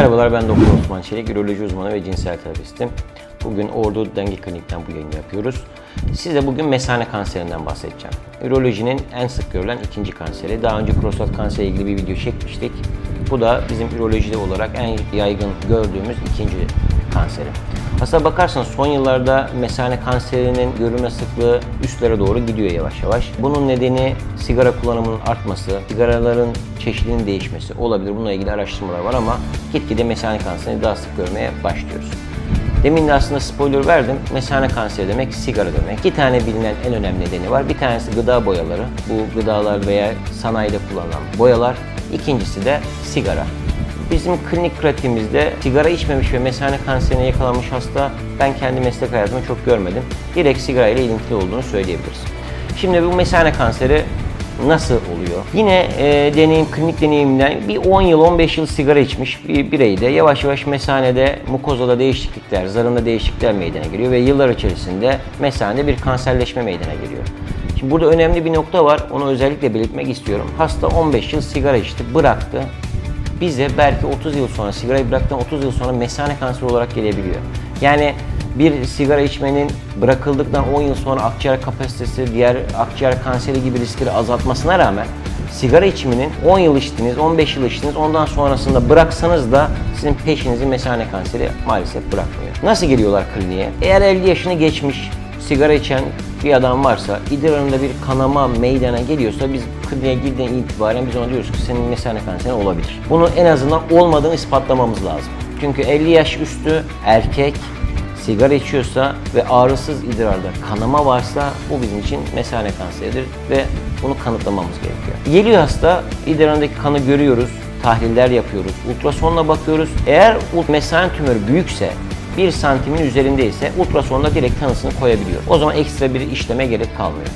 Merhabalar ben Doktor Osman Çelik, üroloji uzmanı ve cinsel terapistim. Bugün Ordu Denge Klinik'ten bu yayını yapıyoruz. Size bugün mesane kanserinden bahsedeceğim. Ürolojinin en sık görülen ikinci kanseri. Daha önce prostat kanseri ilgili bir video çekmiştik. Bu da bizim ürolojide olarak en yaygın gördüğümüz ikinci kanseri. Aslına bakarsanız son yıllarda mesane kanserinin görülme sıklığı üstlere doğru gidiyor yavaş yavaş. Bunun nedeni sigara kullanımının artması, sigaraların çeşidinin değişmesi olabilir. Bununla ilgili araştırmalar var ama gitgide mesane kanserini daha sık görmeye başlıyoruz. Demin de aslında spoiler verdim. Mesane kanseri demek sigara demek. İki tane bilinen en önemli nedeni var. Bir tanesi gıda boyaları. Bu gıdalar veya sanayide kullanılan boyalar. İkincisi de sigara. Bizim klinik pratiğimizde sigara içmemiş ve mesane kanserine yakalanmış hasta ben kendi meslek hayatımda çok görmedim. Direkt sigara ile ilintili olduğunu söyleyebiliriz. Şimdi bu mesane kanseri nasıl oluyor? Yine e, deneyim, klinik deneyimden bir 10 yıl, 15 yıl sigara içmiş bir bireyde yavaş yavaş mesanede, mukozada değişiklikler, zarında değişiklikler meydana geliyor ve yıllar içerisinde mesanede bir kanserleşme meydana geliyor. Şimdi burada önemli bir nokta var, onu özellikle belirtmek istiyorum. Hasta 15 yıl sigara içti, bıraktı bize belki 30 yıl sonra sigarayı bıraktıktan 30 yıl sonra mesane kanseri olarak gelebiliyor. Yani bir sigara içmenin bırakıldıktan 10 yıl sonra akciğer kapasitesi, diğer akciğer kanseri gibi riskleri azaltmasına rağmen sigara içiminin 10 yıl içtiniz, 15 yıl içtiniz, ondan sonrasında bıraksanız da sizin peşinizi mesane kanseri maalesef bırakmıyor. Nasıl geliyorlar kliniğe? Eğer 50 yaşını geçmiş, sigara içen bir adam varsa, idrarında bir kanama meydana geliyorsa biz kliniğe girdiğinden itibaren biz ona diyoruz ki senin mesane kanserin olabilir. Bunu en azından olmadığını ispatlamamız lazım. Çünkü 50 yaş üstü erkek sigara içiyorsa ve ağrısız idrarda kanama varsa bu bizim için mesane kanseridir ve bunu kanıtlamamız gerekiyor. Geliyor hasta, idrarındaki kanı görüyoruz, tahliller yapıyoruz, ultrasonla bakıyoruz. Eğer mesane tümörü büyükse 1 santimin üzerindeyse ultrasonda direkt tanısını koyabiliyor. O zaman ekstra bir işleme gerek kalmıyor.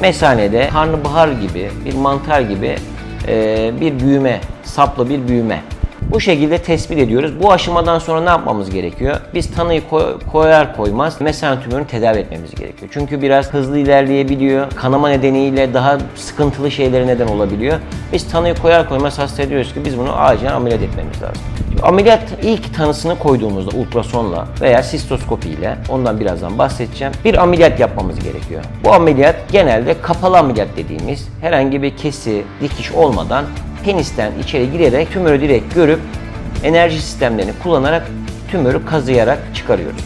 Mesanede karnabahar gibi, bir mantar gibi e, bir büyüme, saplı bir büyüme. Bu şekilde tespit ediyoruz. Bu aşamadan sonra ne yapmamız gerekiyor? Biz tanıyı koy- koyar koymaz mesane tümörünü tedavi etmemiz gerekiyor. Çünkü biraz hızlı ilerleyebiliyor. Kanama nedeniyle daha sıkıntılı şeylere neden olabiliyor. Biz tanıyı koyar koymaz hasta diyoruz ki biz bunu acilen ameliyat etmemiz lazım. Ameliyat ilk tanısını koyduğumuzda ultrasonla veya sistoskopi ile ondan birazdan bahsedeceğim. Bir ameliyat yapmamız gerekiyor. Bu ameliyat genelde kapalı ameliyat dediğimiz herhangi bir kesi, dikiş olmadan penisten içeri girerek tümörü direkt görüp enerji sistemlerini kullanarak tümörü kazıyarak çıkarıyoruz.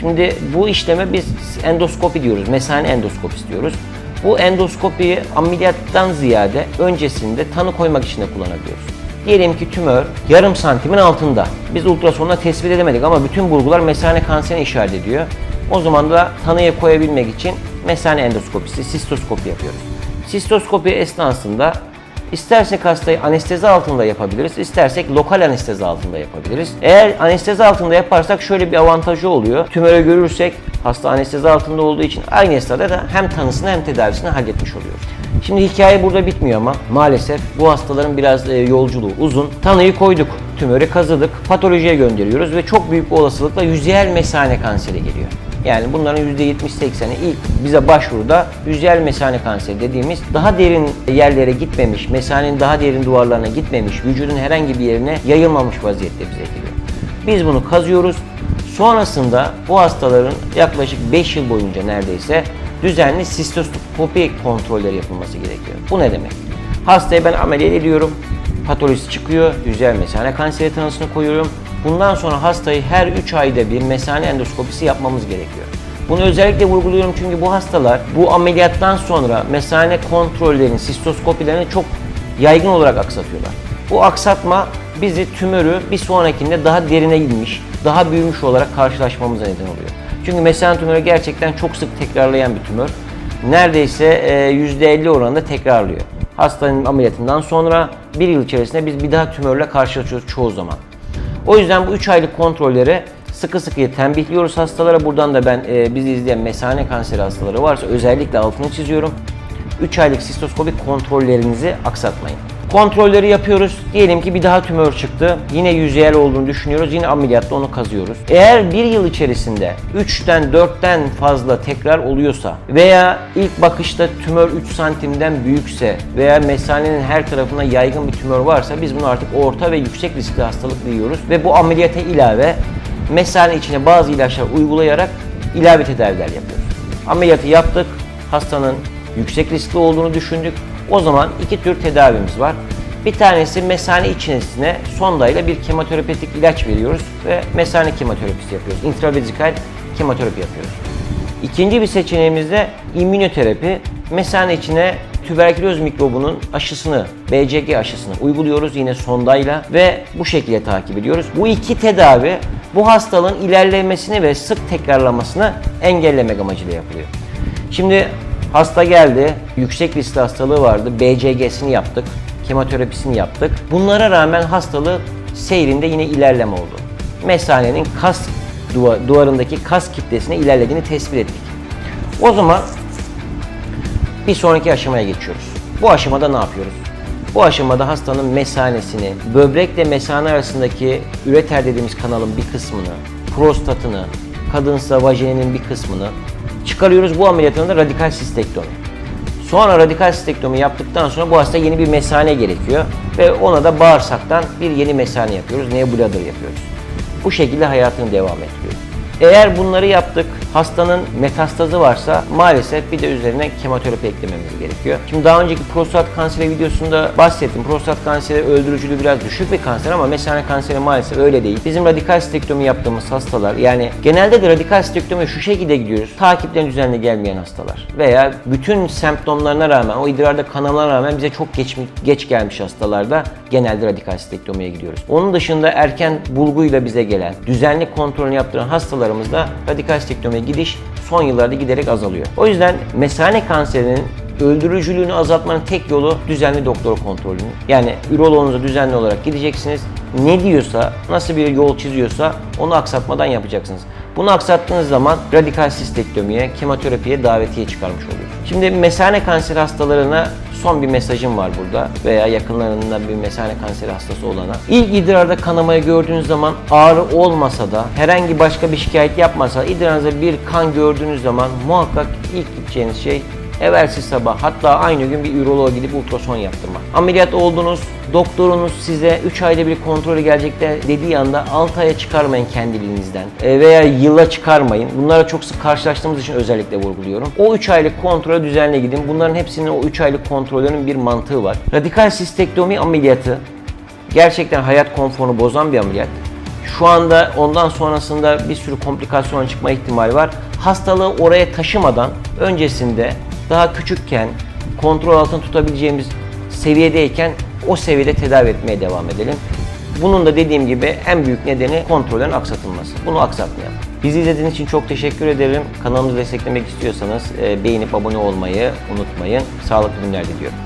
Şimdi bu işleme biz endoskopi diyoruz, mesane endoskopisi diyoruz. Bu endoskopiyi ameliyattan ziyade öncesinde tanı koymak için de kullanabiliyoruz. Diyelim ki tümör yarım santimin altında. Biz ultrasonla tespit edemedik ama bütün bulgular mesane kanserine işaret ediyor. O zaman da tanıya koyabilmek için mesane endoskopisi, sistoskopi yapıyoruz. Sistoskopi esnasında İstersek hastayı anestezi altında yapabiliriz, istersek lokal anestezi altında yapabiliriz. Eğer anestezi altında yaparsak şöyle bir avantajı oluyor. Tümörü görürsek hasta anestezi altında olduğu için aynı esnada da hem tanısını hem tedavisini halletmiş oluyoruz. Şimdi hikaye burada bitmiyor ama maalesef bu hastaların biraz e, yolculuğu uzun. Tanıyı koyduk, tümörü kazıdık, patolojiye gönderiyoruz ve çok büyük bir olasılıkla yüzeyel mesane kanseri geliyor. Yani bunların %70-80'i ilk bize başvuruda yüzeyel mesane kanseri dediğimiz daha derin yerlere gitmemiş, mesanenin daha derin duvarlarına gitmemiş, vücudun herhangi bir yerine yayılmamış vaziyette bize geliyor. Biz bunu kazıyoruz. Sonrasında bu hastaların yaklaşık 5 yıl boyunca neredeyse düzenli sistoskopi kontrolleri yapılması gerekiyor. Bu ne demek? Hastayı ben ameliyat ediyorum. Patolojisi çıkıyor. Yüzeyel mesane kanseri tanısını koyuyorum. Bundan sonra hastayı her 3 ayda bir mesane endoskopisi yapmamız gerekiyor. Bunu özellikle vurguluyorum çünkü bu hastalar bu ameliyattan sonra mesane kontrollerini, sistoskopilerini çok yaygın olarak aksatıyorlar. Bu aksatma bizi tümörü bir sonrakinde daha derine inmiş, daha büyümüş olarak karşılaşmamıza neden oluyor. Çünkü mesane tümörü gerçekten çok sık tekrarlayan bir tümör. Neredeyse e, %50 oranında tekrarlıyor. Hastanın ameliyatından sonra bir yıl içerisinde biz bir daha tümörle karşılaşıyoruz çoğu zaman. O yüzden bu 3 aylık kontrolleri sıkı sıkıya tembihliyoruz hastalara. Buradan da ben e, bizi izleyen mesane kanseri hastaları varsa özellikle altını çiziyorum. 3 aylık sistoskopik kontrollerinizi aksatmayın. Kontrolleri yapıyoruz. Diyelim ki bir daha tümör çıktı. Yine yüzeyel olduğunu düşünüyoruz. Yine ameliyatta onu kazıyoruz. Eğer bir yıl içerisinde 3'ten 4'ten fazla tekrar oluyorsa veya ilk bakışta tümör 3 santimden büyükse veya mesanenin her tarafına yaygın bir tümör varsa biz bunu artık orta ve yüksek riskli hastalık diyoruz. Ve bu ameliyata ilave mesane içine bazı ilaçlar uygulayarak ilave tedaviler yapıyoruz. Ameliyatı yaptık. Hastanın yüksek riskli olduğunu düşündük. O zaman iki tür tedavimiz var. Bir tanesi mesane içerisine sondayla bir kemoterapetik ilaç veriyoruz ve mesane kemoterapisi yapıyoruz. İntravezikal kemoterapi yapıyoruz. İkinci bir seçeneğimiz de immünoterapi. Mesane içine tüberküloz mikrobunun aşısını, BCG aşısını uyguluyoruz yine sondayla ve bu şekilde takip ediyoruz. Bu iki tedavi bu hastalığın ilerlemesini ve sık tekrarlamasını engellemek amacıyla yapılıyor. Şimdi hasta geldi, yüksek riskli hastalığı vardı, BCG'sini yaptık, kemoterapisini yaptık. Bunlara rağmen hastalığı seyrinde yine ilerleme oldu. Mesanenin kas duva- duvarındaki kas kitlesine ilerlediğini tespit ettik. O zaman bir sonraki aşamaya geçiyoruz. Bu aşamada ne yapıyoruz? Bu aşamada hastanın mesanesini, böbrekle mesane arasındaki üreter dediğimiz kanalın bir kısmını, prostatını, kadınsa vajininin bir kısmını çıkarıyoruz. Bu ameliyatın da radikal sistektomi. Sonra radikal sistektomi yaptıktan sonra bu hasta yeni bir mesane gerekiyor ve ona da bağırsaktan bir yeni mesane yapıyoruz. Neobladder yapıyoruz. Bu şekilde hayatını devam ettiriyor. Eğer bunları yaptık, hastanın metastazı varsa maalesef bir de üzerine kemoterapi eklememiz gerekiyor. Şimdi daha önceki prostat kanseri videosunda bahsettim. Prostat kanseri öldürücülüğü biraz düşük bir kanser ama mesane kanseri maalesef öyle değil. Bizim radikal stektomi yaptığımız hastalar yani genelde de radikal stektomi şu şekilde gidiyoruz. Takipten düzenli gelmeyen hastalar veya bütün semptomlarına rağmen o idrarda kanamına rağmen bize çok geç, geç gelmiş hastalarda genelde radikal stektomiye gidiyoruz. Onun dışında erken bulguyla bize gelen, düzenli kontrolünü yaptıran hastalarımızda radikal stektomiye gidiş son yıllarda giderek azalıyor. O yüzden mesane kanserinin öldürücülüğünü azaltmanın tek yolu düzenli doktor kontrolünü. Yani üroloğunuza düzenli olarak gideceksiniz. Ne diyorsa, nasıl bir yol çiziyorsa onu aksatmadan yapacaksınız. Bunu aksattığınız zaman radikal sistektomiye, kemoterapiye davetiye çıkarmış oluyorsunuz. Şimdi mesane kanser hastalarına son bir mesajım var burada veya yakınlarından bir mesane kanseri hastası olana. İlk idrarda kanamayı gördüğünüz zaman ağrı olmasa da herhangi başka bir şikayet yapmasa idrarınızda bir kan gördüğünüz zaman muhakkak ilk gideceğiniz şey evvelsi sabah hatta aynı gün bir üroloğa gidip ultrason yaptırmak. Ameliyat oldunuz, doktorunuz size 3 ayda bir kontrolü gelecek de dediği anda 6 aya çıkarmayın kendiliğinizden E, veya yıla çıkarmayın. Bunlara çok sık karşılaştığımız için özellikle vurguluyorum. O 3 aylık kontrole düzenli gidin. Bunların hepsinin o 3 aylık kontrollerinin bir mantığı var. Radikal sistektomi ameliyatı gerçekten hayat konforunu bozan bir ameliyat. Şu anda ondan sonrasında bir sürü komplikasyon çıkma ihtimali var. Hastalığı oraya taşımadan öncesinde daha küçükken kontrol altında tutabileceğimiz seviyedeyken o seviyede tedavi etmeye devam edelim. Bunun da dediğim gibi en büyük nedeni kontrollerin aksatılması. Bunu aksatmayalım. Bizi izlediğiniz için çok teşekkür ederim. Kanalımızı desteklemek istiyorsanız e, beğenip abone olmayı unutmayın. Sağlıklı günler diliyorum.